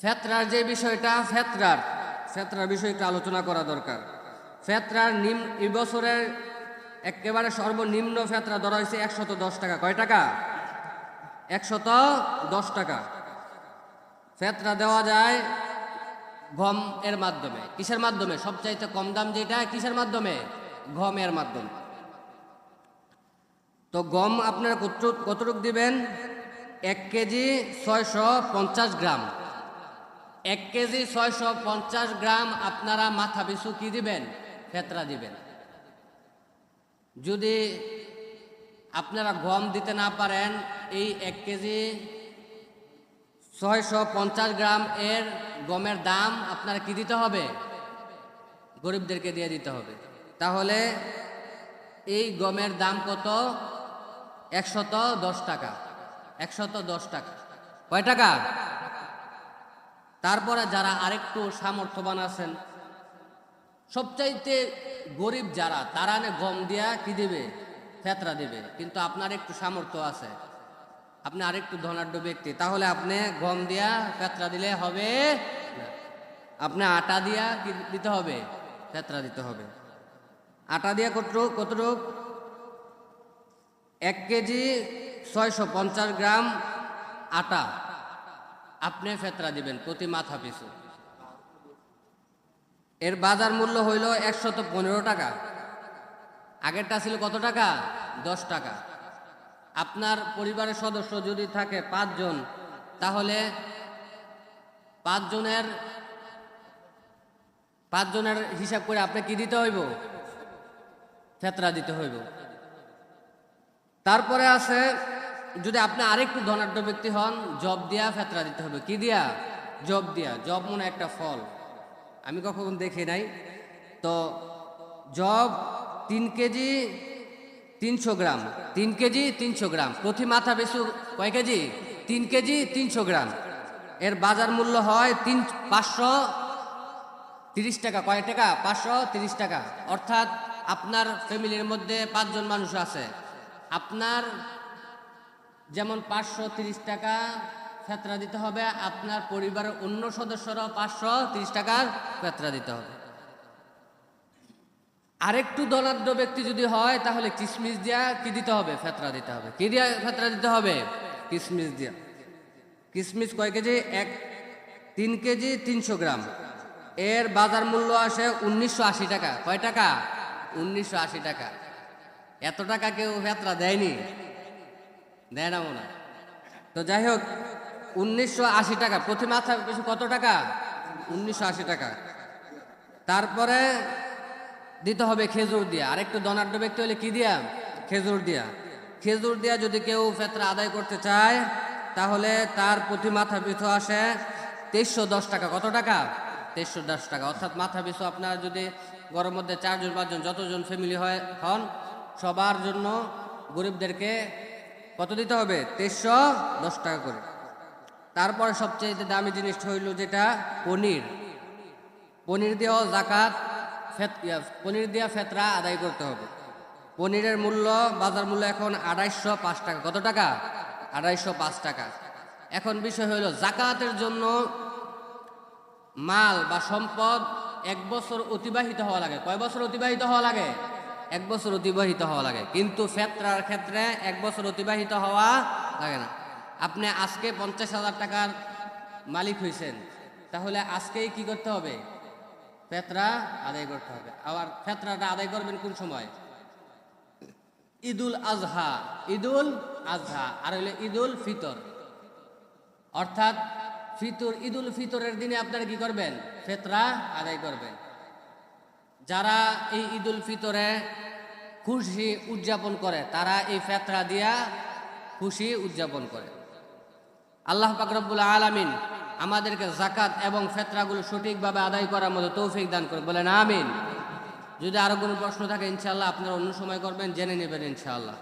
ফেতরার যে বিষয়টা, ফেতরার ফেতরার বিষয়টা আলোচনা করা দরকার। ফেতরার নিম, এই বছরের একেবারে সর্বনিম্ন ফেতরা ধরা হয়েছে একশত দশ টাকা। কয় টাকা? একশত দশ টাকা। ফেতরা দেওয়া যায় গম এর মাধ্যমে। কিসের মাধ্যমে? সবচাইতে কম দাম যেটা, কিসের মাধ্যমে? গমের মাধ্যমে। তো গম আপনারা কতটুক কতটুক দিবেন? এক কেজি ছয়শো পঞ্চাশ গ্রাম। এক কেজি ছয়শো পঞ্চাশ গ্রাম আপনারা মাথা পিছু কি দিবেন? ফেতরা দিবেন। যদি আপনারা গম দিতে না পারেন, এই এক কেজি ছয়শো পঞ্চাশ গ্রাম এর গমের দাম আপনারা কি দিতে হবে? গরিবদেরকে দিয়ে দিতে হবে। তাহলে এই গমের দাম কত? একশত দশ টাকা। একশত দশ টাকা। কয় টাকা? তারপরে যারা আরেকটু সামর্থ্যবান আছেন, সবচাইতে গরিব যারা, তারা নে গম দিয়া কি দেবে? ফেতরা দেবে। কিন্তু আপনার একটু সামর্থ্য আছে। আপনি আরেকটু ধনাঢ্য ব্যক্তি, তাহলে আপনি গম দিয়া ফেতরা দিলে হবে। আপনি আটা দিয়া দিতে হবে? ফেতরা দিতে হবে। আটা দিয়া কতটুক কতটুক? এক কেজি ছয়শো পঞ্চাশ গ্রাম আটা। আপনি ফেতরা দিবেন, প্রতি মাথা পিছু। এর বাজার মূল্য হইল একশত পনেরো টাকা। আগেরটা ছিল কত টাকা? দশ টাকা। আপনার পরিবারের সদস্য যদি থাকে পাঁচজন, তাহলে পাঁচজনের পাঁচজনের হিসাব করে আপনি কি দিতে হইব? ফেতরা দিতে হইব। তারপরে আছে যদি আপনি আরেকটু ধনাঢ্য ব্যক্তি হন, জব দিয়া ফেতরা দিতে হবে। কি দিয়া? জব দিয়া। জব মনে একটা ফল। আমি কখন দেখি নাই। তো জব তিন কেজি তিনশো গ্রাম। তিন কেজি তিনশো গ্রাম। প্রতি মাথা বেশি কয় কেজি? তিন কেজি তিনশো গ্রাম। এর বাজার মূল্য হয় তিন পাঁচশো তিরিশ টাকা। কয় টাকা? পাঁচশো তিরিশ টাকা। অর্থাৎ আপনার ফ্যামিলির মধ্যে পাঁচজন মানুষ আছে। আপনার যেমন পাঁচশো টাকা ফেতরা দিতে হবে, আপনার পরিবারের অন্য সদস্যরাও পাঁচশো তিরিশ টাকার ফেতরা দিতে হবে। আরেকটু ধনাঢ্য ব্যক্তি যদি হয়, তাহলে কিশমিশ দিয়া কি দিতে হবে? ফেতরা দিতে হবে। কি দিয়া ফেতরা দিতে হবে? কিশমিশ দিয়া। কিশমিশ কয় কেজি? এক, তিন কেজি তিনশো গ্রাম। এর বাজার মূল্য আসে উনিশশো আশি টাকা। কয় টাকা? উনিশশো আশি টাকা। এত টাকা কেউ ফেতরা দেয়নি। দেয় না মনে। তো যাই হোক উনিশশো আশি টাকা। প্রতি মাথা পিছু কত টাকা? উনিশশো আশি টাকা। তারপরে দিতে হবে খেজুর দিয়া। আরেকটু ধনাঢ্য ব্যক্তি হলে কি দিয়া? খেজুর দিয়া। খেজুর দিয়া যদি কেউ ফেতরা আদায় করতে চায়, তাহলে তার প্রতি মাথা পিছু আসে তেইশশো দশ টাকা। কত টাকা? তেইশশো দশ টাকা। অর্থাৎ মাথা পিছু আপনার যদি ঘরের মধ্যে চারজন পাঁচজন যতজন ফ্যামিলি হয়, হন, সবার জন্য গরিবদেরকে কত দিতে হবে? তেইশশো দশ টাকা করে। তারপরে সবচেয়ে দামি জিনিস হইল যেটা, পনির। পনির দিয়েও জাকাত পনির দিয়া ফেতরা আদায় করতে হবে। পনিরের মূল্য, বাজার মূল্য এখন আড়াইশো পাঁচ টাকা। কত টাকা? আড়াইশো পাঁচ টাকা। এখন বিষয় হইল, জাকাতের জন্য মাল বা সম্পদ এক বছর অতিবাহিত হওয়া লাগে। কয় বছর অতিবাহিত হওয়া লাগে? এক বছর অতিবাহিত হওয়া লাগে। কিন্তু ফেতরার ক্ষেত্রে এক বছর অতিবাহিত হওয়া লাগে না। আপনি আজকে পঞ্চাশ হাজার টাকার মালিক হয়েছেন তাহলে আজকেই কি করতে হবে? ফেতরা আদায় করতে হবে। আবার ফেতরাটা আদায় করবেন কোন সময়? ঈদুল আজহা ঈদুল আজহা, আর হইলে ঈদুল ফিতর। অর্থাৎ ফিতর, ঈদুল ফিতরের দিনে আপনারা কি করবেন? ফেতরা আদায় করবেন। যারা এই ঈদুল ফিতরে খুশি উদযাপন করে। তারা এই ফেতরা দিয়া খুশি উদযাপন করে। আল্লাহ পাকরবুল আলামিন আমাদেরকে জাকাত এবং ফেতরাগুলো সঠিকভাবে আদায় করার মতো তৌফিক দান করে বলেন আমিন। যদি আরও কোনো প্রশ্ন থাকে ইনশাল্লাহ আপনারা অন্য সময় করবেন, জেনে নেবেন ইনশাআল্লাহ।